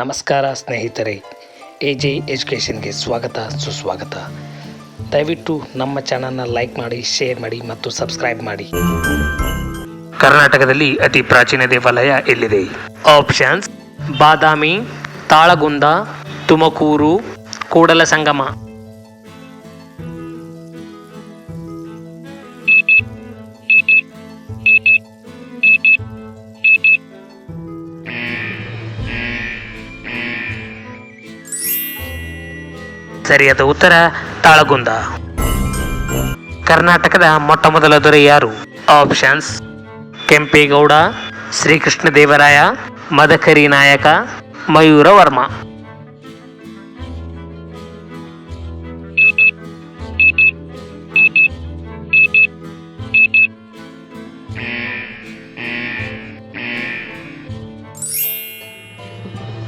ನಮಸ್ಕಾರ ಸ್ನೇಹಿತರೆ A J ಎಜುಕೇಷನ್ಗೆ ಸ್ವಾಗತ, ಸುಸ್ವಾಗತ. ದಯವಿಟ್ಟು ನಮ್ಮ ಚಾನಲ್ನ ಲೈಕ್ ಮಾಡಿ, ಶೇರ್ ಮಾಡಿ ಮತ್ತು ಸಬ್ಸ್ಕ್ರೈಬ್ ಮಾಡಿ. ಕರ್ನಾಟಕದಲ್ಲಿ ಅತಿ ಪ್ರಾಚೀನ ದೇವಾಲಯ ಎಲ್ಲಿದೆ? ಆಪ್ಷನ್ಸ್, ಬಾದಾಮಿ, ತಾಳಗುಂದ, ತುಮಕೂರು ಕೂಡಲ ಸಂಗಮ ಸರಿಯಾದ ಉತ್ತರ ತಾಳಗುಂದ. ಕರ್ನಾಟಕದ ಮೊಟ್ಟ ಮೊದಲ ದೊರೆ ಯಾರು? ಆಪ್ಷನ್ಸ್ ಕೆಂಪೇಗೌಡ, ಶ್ರೀಕೃಷ್ಣ ದೇವರಾಯ, ಮದಕರಿ ನಾಯಕ, ಮಯೂರ ವರ್ಮ.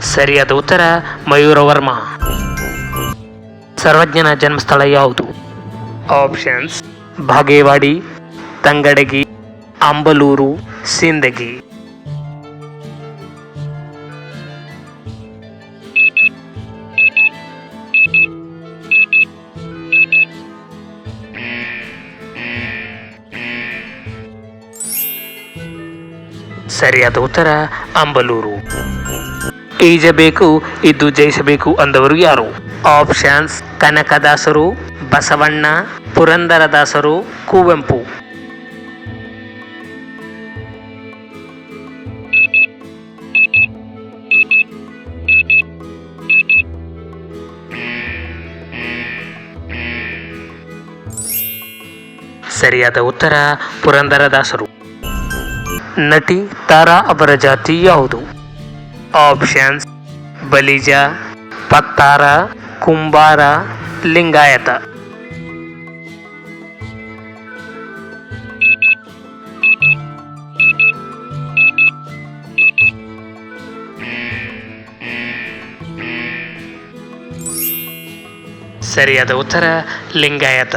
ಸರಿಯಾದ ಉತ್ತರ ಮಯೂರ ವರ್ಮ. ಸರ್ವಜ್ಞನ ಜನ್ಮಸ್ಥಳ ಯಾವುದು? ಆಪ್ಷನ್ಸ್ ಬಾಗೇವಾಡಿ ತಂಗಡಗಿ ಅಂಬಲೂರು ಸಿಂದಗಿ. ಸರಿಯಾದ ಉತ್ತರ ಅಂಬಲೂರು. ಈಜಬೇಕು, ಇದ್ದು ಜಯಿಸಬೇಕು ಅಂದವರು ಯಾರು? ಆಪ್ಷನ್ಸ್, ಕನಕದಾಸರು, ಬಸವಣ್ಣ, ಪುರಂದರದಾಸರು, ಕುವೆಂಪು. ಸರಿಯಾದ ಉತ್ತರ ಪುರಂದರದಾಸರು. ನಟಿ ತಾರಾ ಅವರ ಜಾತಿ ಯಾವುದು? ಆಪ್ಷನ್ಸ್ ಬಲಿಜ ಪತ್ತಾರ ಕುಂಬಾರ ಲಿಂಗಾಯತ ಸರಿಯಾದ ಉತ್ತರ ಲಿಂಗಾಯತ